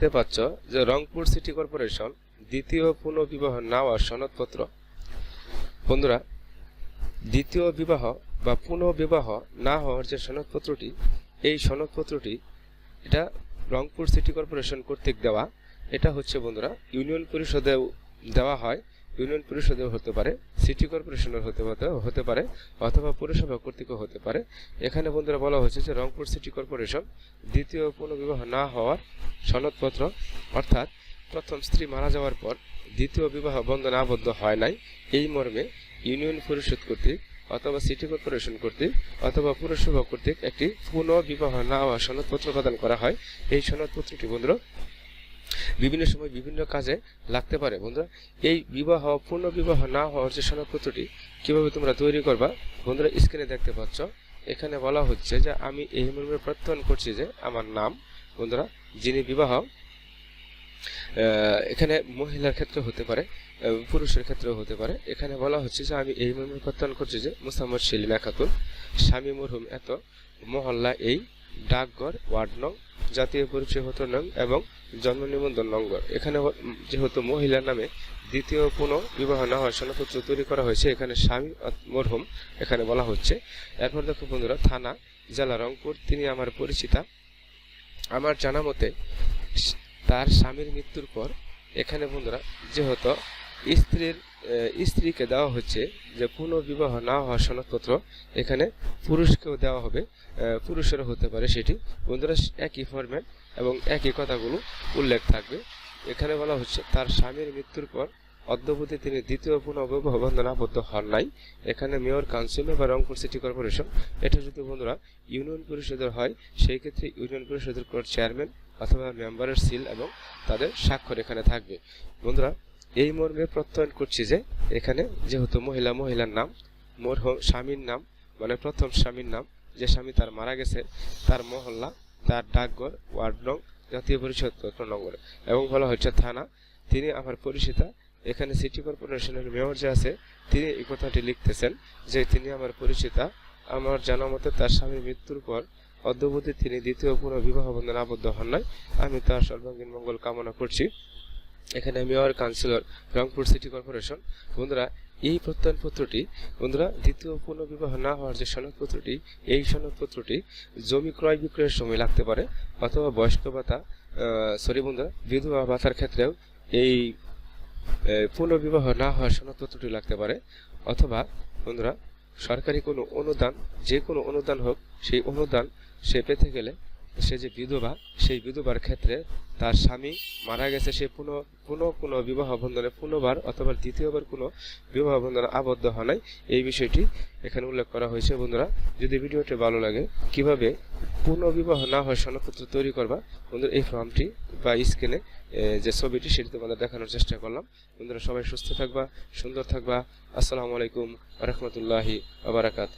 দেখতে পাচ্ছ যে রংপুর সিটি কর্পোরেশন দ্বিতীয় পুনর্বিবাহ নেওয়া সনদপত্র। বন্ধুরা, দ্বিতীয় বিবাহ বা পুনর্বিবাহ না হওয়ার যে সনদপত্রটি, এই সনদপত্রটি এটা রংপুর সিটি কর্পোরেশন কর্তৃক দেওয়া। এটা হচ্ছে বন্ধুরা, ইউনিয়ন পরিষদেও দেওয়া হয়। ইউনিয়ন পরিষদেও হতে পারে, সিটি কর্পোরেশনের হতে হতে পারে, অথবা পৌরসভা কর্তৃকও হতে পারে। এখানে বন্ধুরা বলা হয়েছে যে রংপুর সিটি কর্পোরেশন দ্বিতীয় পুনর্বিবাহ না হওয়ার সনদপত্র, অর্থাৎ প্রথম স্ত্রী মারা যাওয়ার পর দ্বিতীয় বিবাহ বন্ধনে আবদ্ধ হয় নাই, এই মর্মে ইউনিয়ন পরিষদ কর্তৃক অথবা সিটি কর্পোরেশন কর্তৃক অথবা পুরসভা কর্তৃক একটি পুনর্বিবাহ না হওয়া সনদপত্র প্রদান করা হয়। এই সনদপত্রটি বন্ধুরা বিভিন্ন সময় বিভিন্ন কাজে লাগতে পারে। বন্ধুরা, এই বিবাহ, পূর্ণ বিবাহ না হওয়ার যে সনদপত্রটি কীভাবে তোমরা তৈরি করবা, বন্ধুরা স্ক্রিনে দেখতে পাচ্ছ। এখানে বলা হচ্ছে যে, আমি এই মর্মে প্রত্যয়ন করছি যে, আমার নাম, বন্ধুরা, যিনি বিবাহ এখানে মহিলার ক্ষেত্রে হতে পারে পুরুষের ক্ষেত্রেও হতে পারে। এখানে বলা হচ্ছে যে, আমি এই মর্মে প্রত্যয়ন করছি যে, মুসাম্মদ সেলিনা খাতুন স্বামী মরহুম এত মহল্লা এই ডাকঘর, ওয়ার্ড নং, জাতীয় পরিচয় হতো নং এবং জন্ম নিবন্ধন নম্বর। এখানে যেহেতু মহিলার নামে দ্বিতীয় কোনো বিবাহ না হয় সনদপত্র তৈরি করা হয়েছে। এখানে স্বামী মরহুম, এখানে বলা হচ্ছে। এরপর দেখো বন্ধুরা, থানা, জেলা রংপুর, তিনি আমার পরিচিতা। আমার জানা মতে তার স্বামীর মৃত্যুর পর, এখানে বন্ধুরা, যেহেতু স্ত্রীর স্ত্রীকে দেওয়া হচ্ছে যে পুনর্বিবাহ না হওয়ার সনদপত্র এখানে পুরুষকেও দেওয়া হবে পুরুষেরও হতে পারে সেটি। বন্ধুরা, একই ফরম্যাট এবং একই কথাগুলো উল্লেখ থাকবে। এখানে বলা হচ্ছে, তার স্বামীর মৃত্যুর পর অদ্যবধি তিনি দ্বিতীয় পুনর্বিবাহ বন্ধনে আবদ্ধ হন নাই। এখানে মেয়র কাউন্সিল বা রংপুর সিটি কর্পোরেশন। এটা যদি বন্ধুরা ইউনিয়ন পরিষদের হয়, সেই ক্ষেত্রে ইউনিয়ন পরিষদের চেয়ারম্যান অথবা মেম্বারের সিল এবং তাদের স্বাক্ষর এখানে থাকবে। বন্ধুরা এই মর্মে প্রত্যয়ন করছি যে, এখানে যেহেতু মহিলা, মহিলার নাম, মোর স্বামীর নাম মানে প্রথম স্বামীর নাম, যে স্বামী তার মারা গেছে, তার মহল্লা, তার ডাকঘর, ওয়ার্ড নং, জাতীয় পরিষদ নম্বর এবং বলা হচ্ছে থানা। তিনি আমার পরিচিতা, এখানে সিটি কর্পোরেশনের মেয়র যে আছে, তিনি এই কথাটি লিখতেছেন যে, তিনি আমার পরিচিতা। আমার জানা মতে তার স্বামীর মৃত্যুর পর অদ্যবধি তিনি দ্বিতীয় পুনর্বিবাহ বন্ধনে আবদ্ধ হন নাই। আমি তার সর্বাঙ্গীন মঙ্গল কামনা করছি। এখানে mayor councillor Rangpur city corporation. বন্ধুরা, এই প্রত্যয়নপত্রটি, বন্ধুরা, দ্বিতীয় পুনর্বিবাহ না হওয়ার যে সনদপত্রটি, এই সনদপত্রটি জমি ক্রয় বিক্রয়ের সময় লাগতে পারে অথবা বয়স্ক ভাতা সরি বন্ধুরা, বিধবা ভাতার ক্ষেত্রেও এই পুনর্বিবাহ না হওয়ার সনদপত্রটি লাগতে পারে। অথবা, বন্ধুরা, সরকারি কোনো অনুদান, যে কোনো অনুদান হোক, সেই অনুদান সে পেতে গেলে সে যে বিধবা, সেই বিধবার ক্ষেত্রে তার স্বামী মারা গেছে, সে পুনঃ পুনঃ কোনো বিবাহ বন্ধনে পুনর্বার অথবা দ্বিতীয়বার কোনো বিবাহ বন্ধনে আবদ্ধ হয় নাই। এই বিষয়টি এখানে উল্লেখ করা হয়েছে বন্ধুরা। যদি ভিডিওটি ভালো লাগে, কীভাবে পুনর্বিবাহ না হয় সনদপত্র তৈরি করবা, বন্ধুরা, এই ফর্মটি বা স্ক্রিনে যে ছবিটি, সেটি তোমাদের দেখানোর চেষ্টা করলাম। বন্ধুরা, সবাই সুস্থ থাকবা, সুন্দর থাকবা। আসসালামু আলাইকুম রহমতুল্লাহি আবরাকাত